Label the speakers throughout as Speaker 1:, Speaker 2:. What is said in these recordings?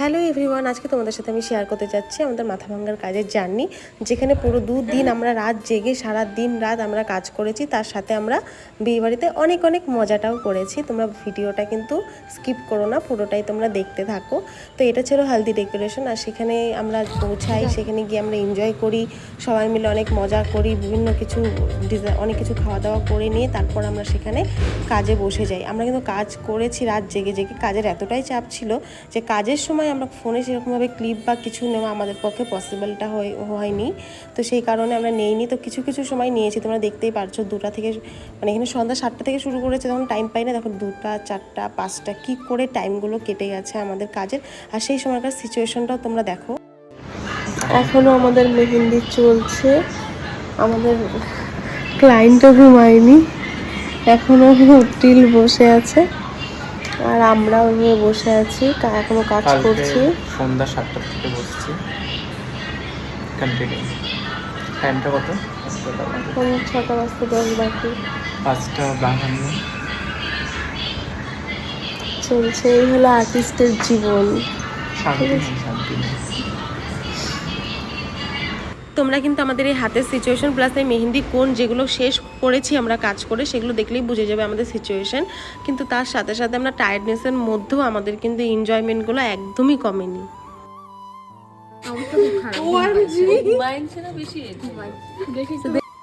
Speaker 1: Hello everyone আজকে তোমাদের সাথে আমি শেয়ার করতে যাচ্ছি আমাদের মাথা ভাঙ্গার কাজের জার্নি যেখানে পুরো দুদিন আমরা রাত জেগে সারা দিন রাত আমরা কাজ করেছি তার সাথে আমরা বিয়েবাড়িতে অনেক অনেক মজাটাও করেছি। তোমরা ভিডিওটা কিন্তু স্কিপ করো না পুরোটাই তোমরা দেখতে থাকো। তো এটা ছিল হালদি ডেকোরেশন আর সেখানে আমরা পৌঁছাই সেখানে গিয়ে আমরা এনজয় করি সবাই মিলে অনেক মজা করি বিভিন্ন কিছু ডিজাইন অনেক কিছু খাওয়া দাওয়া করে নিয়ে তারপর আমরা সেখানে কাজে বসে যাই। আমরা কিন্তু কাজ করেছি রাত জেগে জেগে কাজের এতটাই চাপ ছিল যে কাজের সময় আমরা ফোনে সেরকমভাবে ক্লিপ বা কিছু নেওয়া আমাদের পক্ষে পসিবলটা হয়, হয়নি। তো সেই কারণে আমরা নেইনি। তো কিছু কিছু সময় নিয়েছি। তোমরা দেখতেই পারছ দুটা থেকে মানে এখানে সন্ধ্যা সাতটা থেকে শুরু করেছে, তখন টাইম পাই না। তখন দুটা, চারটা, পাঁচটা কি করে টাইমগুলো কেটে গেছে আমাদের কাজের। আর সেই সময়কার সিচুয়েশনটাও তোমরা দেখো। এখনও আমাদের মেহেন্দি চলছে। আমাদের ক্লায়েন্টও ঘুমায়নি। এখনও টিল বসে আছে। আর আমরাও নিয়ে বসে আছি তা এখনও কাজ করছি।
Speaker 2: সন্ধ্যা সাতটার থেকে বসছি। কন্টিনিউ টাইমটা কত?
Speaker 1: এখন ছটা বাজতে দশ বাকি।
Speaker 2: পাঁচটা বাহান্ন।
Speaker 1: চলছে এই হলো আর্টিস্টের জীবন।
Speaker 2: শান্তি শান্তি
Speaker 1: তোমরা কিন্তু আমাদের এই হাতের সিচুয়েশন প্লাস এই মেহেন্দি কোন যেগুলো শেষ করেছি আমরা কাজ করে সেগুলো দেখলেই বুঝে যাবে আমাদের সিচুয়েশন কিন্তু তার সাথে সাথে আমরা টায়ার্ডনেসের মধ্যেও আমাদের কিন্তু এনজয়মেন্টগুলো একদমই কমেনি।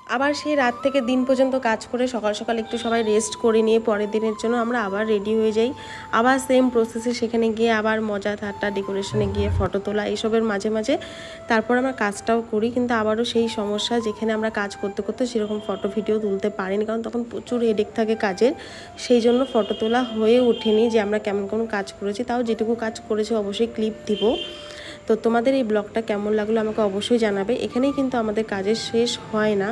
Speaker 1: আবার সেই রাত থেকে দিন পর্যন্ত কাজ করে সকাল সকাল একটু সবাই রেস্ট করে নিয়ে পরের দিনের জন্য আমরা আবার রেডি হয়ে যাই। আবার সেম প্রসেসে সেখানে গিয়ে আবার মজা, ঠাট্টা ডেকোরেশনে গিয়ে ফটো তোলা এইসবের মাঝে মাঝে। তারপর আমরা কাজটাও করি কিন্তু আবারও সেই সমস্যা যেখানে আমরা কাজ করতে করতে সেরকম ফটো ভিডিও তুলতে পারিনি কারণ তখন প্রচুর হেডেক থাকে কাজের। সেই জন্য ফটো তোলা হয়ে ওঠেনি যে আমরা কেমন কেমন কাজ করেছি। তাও যেটুকু কাজ করেছি অবশ্যই ক্লিপ দিব। তো তোমাদের এই ব্লগটা কেমন লাগল আমাকে অবশ্যই জানাবে। এখানেই কিন্তু আমাদের কাজের শেষ হয় না,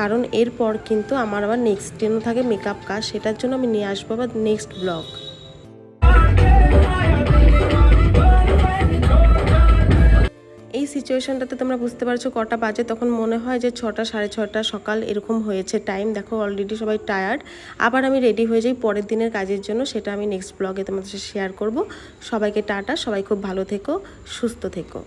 Speaker 1: কারণ এরপর কিন্তু আমার আবার নেক্সট দিনও থাকে মেকআপ কাজ, সেটার জন্য আমি নিয়ে আসব আবার নেক্সট ব্লগ সিচুয়েশনটাতে তোমরা বুঝতে পারছ কটা বাজে, তখন মনে হয় যে ছটা, সাড়ে ছটা সকাল এরকম হয়েছে। টাইম দেখো অলরেডি সবাই টায়ার্ড আবার আমি রেডি হয়ে যাই পরের দিনের কাজের জন্য, সেটা আমি নেক্সট ব্লগে তোমাদের সাথে শেয়ার করব। সবাইকে টাটা, সবাই খুব ভালো থেকো, সুস্থ থেকো।